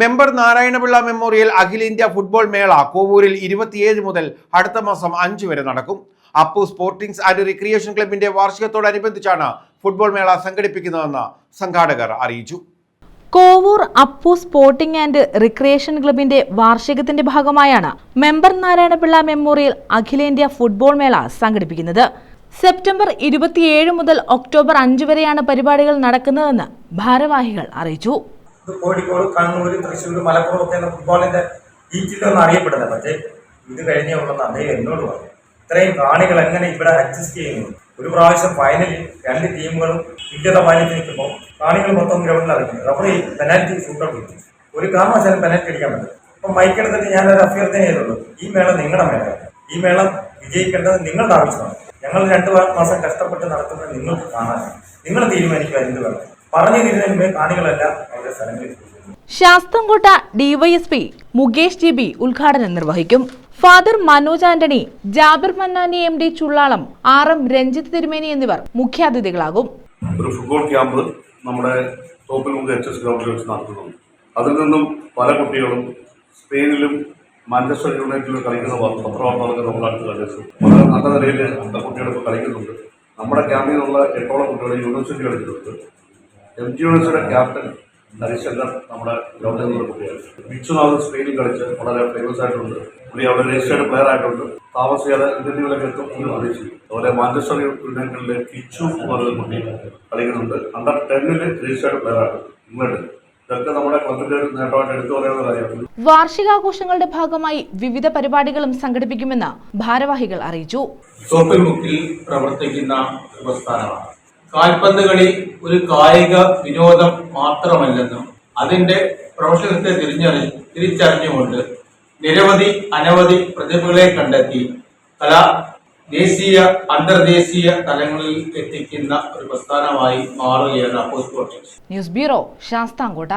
Member Narayana Pillai memorial അഖിലേന്ത്യാ football മേള കോവൂരിൽ ഇരുപത്തിയേഴ് മുതൽ അടുത്ത മാസം അഞ്ച് വരെ നടക്കും. അപ്പു സ്പോർട്ടിംഗ്സ് ആൻഡ് റിക്രിയേഷൻ ക്ലബിന്റെ വാർഷികത്തോടനുബന്ധിച്ചാണ് ഫുട്ബോൾ മേള സംഘടിപ്പിക്കുന്നതെന്ന് സംഘാടകർ അറിയിച്ചു. Kovoor Appu sporting and recreation ക്ലബിന്റെ വാർഷികത്തിന്റെ ഭാഗമായാണ് മെമ്പർ നാരായണപിള്ള മെമ്മോറിയൽ അഖിലേന്ത്യാ ഫുട്ബോൾ മേള സംഘടിപ്പിക്കുന്നത്. സെപ്റ്റംബർ ഇരുപത്തിയേഴ് മുതൽ ഒക്ടോബർ അഞ്ച് വരെയാണ് പരിപാടികൾ നടക്കുന്നതെന്ന് ഭാരവാഹികൾ അറിയിച്ചു. കോഴിക്കോട് കണ്ണൂർ തൃശ്ശൂർ മലപ്പുറം ഒക്കെ എന്ന ഫുട്ബോളിന്റെ ഈറ്റിലൊന്നും അറിയപ്പെടുന്നത്. പക്ഷേ ഇത് കഴിഞ്ഞേ ഉള്ളെന്ന് അദ്ദേഹം എന്നോട് പറഞ്ഞു. ഇത്രയും കാണികൾ എങ്ങനെ ഇവിടെ അഡ്ജസ്റ്റ് ചെയ്യുന്നു? ഒരു പ്രാവശ്യം ഫൈനലിൽ രണ്ട് ടീമുകളും തുല്യത പാലിച്ച് നിൽക്കുമ്പോൾ കാണികൾ മൊത്തം ഗ്രൗണ്ടിൽ അറിയിക്കുന്നു റഫറി പെനാൽറ്റി ഷൂട്ടൗട്ട് കിട്ടി ഒരു കാരണവശാലും പെനാൽറ്റി അടിക്കാൻ പറ്റും അപ്പം മൈക്കെടുത്തിട്ട് ഞാനൊരു അഭ്യർത്ഥന ചെയ്തുള്ളൂ. ഈ മേള നിങ്ങളുടെ മേളയാണ് ഈ മേള വിജയിക്കേണ്ടത് നിങ്ങളുടെ ആവശ്യമാണ്. ഞങ്ങൾ രണ്ട് മാസം കഷ്ടപ്പെട്ട് നടത്തുന്നത് നിങ്ങൾക്ക് കാണാനാണ്. നിങ്ങൾ തീരുമാനിക്കുക എന്ത് വേണം. പറഞ്ഞു തീരുന്നതിന് കാണികളല്ല അവരുടെ സ്ഥലങ്ങളിൽ Sasthamkotta D Y S P Mukesh G B ഉദ്ഘാടനം നിർവഹിക്കും. Father Manoj Antony Jabir Mannani M D Chullalam R M Ranjith Thirumeni എന്നിവർ മുഖ്യാതിഥികളാകും. ഒരു ഫുട്ബോൾ ക്യാമ്പ് നമ്മുടെ തോപ്പിൽമുക്ക് എച്ച് എസ് ഗ്രൗണ്ടിൽ വെച്ച് നടത്തുന്നുണ്ട്. അതിൽ നിന്നും പല കുട്ടികളും സ്പെയിനിലും മാഞ്ചസ്റ്റർ യുണൈറ്റഡിലും കളിക്കുന്ന പത്രവാർത്തകളൊക്കെ നമ്മൾ അടുത്ത് കണ്ടിട്ടുണ്ട് വളരെ നല്ല നിലയിൽ നമ്മുടെ കുട്ടികളിപ്പോൾ കളിക്കുന്നുണ്ട്. നമ്മുടെ ക്യാമ്പിൽ നിന്നുള്ള എട്ടോളം കുട്ടികൾ യൂണിവേഴ്സിറ്റി കളിക്കുന്നുണ്ട് എം ജി യൂണിവേഴ്സിറ്റിയുടെ ക്യാപ്റ്റൻ ഹരിശങ്കർ നമ്മുടെ ഗ്രൗണ്ടിൽ നിന്നുള്ള കുട്ടിയാണ്. വിശ്വനാഥ് സ്പെയിനിൽ കളിച്ച് വളരെ ഫേമസ് ആയിട്ടുണ്ട്. പുള്ളി അവിടെ രജിസ്റ്റേഡ് പ്ലെയർ ആയിട്ടുണ്ട്. താമസിയാതെ ഇന്ത്യൻ എത്തും എന്ന് അറിയിച്ചു അതുപോലെ മാഞ്ചസ്റ്റർ യുണൈറ്റഡിലെ കിച്ചു എന്ന് പറയുന്ന കുട്ടി കളിക്കുന്നുണ്ട്. അണ്ടർ ടെന്നിൽ രജിസ്റ്റേർഡ് പ്ലെയർ ആണ്. ഇംഗ്ലണ്ടിൽ വാർഷികാഘോഷങ്ങളുടെ ഭാഗമായി വിവിധ പരിപാടികളും സംഘടിപ്പിക്കുമെന്ന് ഭാരവാഹികൾ അറിയിച്ചു. സോപ്പിൽ മുക്കിൽ പ്രവർത്തിക്കുന്ന പ്രസ്ഥാനമാണ്. കാൽപന്ത് കളി ഒരു കായിക വിനോദം മാത്രമല്ലെന്നും അതിന്റെ പ്രൊഫഷണലിസത്തെ തിരിഞ്ഞറി തിരിച്ചറിഞ്ഞുകൊണ്ട് നിരവധി അനവധി പ്രതിഭകളെ കണ്ടെത്തി. കല ദേശീയ അന്തർദേശീയ തലങ്ങളിൽ എത്തിക്കുന്ന ഒരു പ്രസ്ഥാനമായി മാറുകയാണ് അപ്പോ ന്യൂസ് ബ്യൂറോ ശാസ്താംകോട്ട.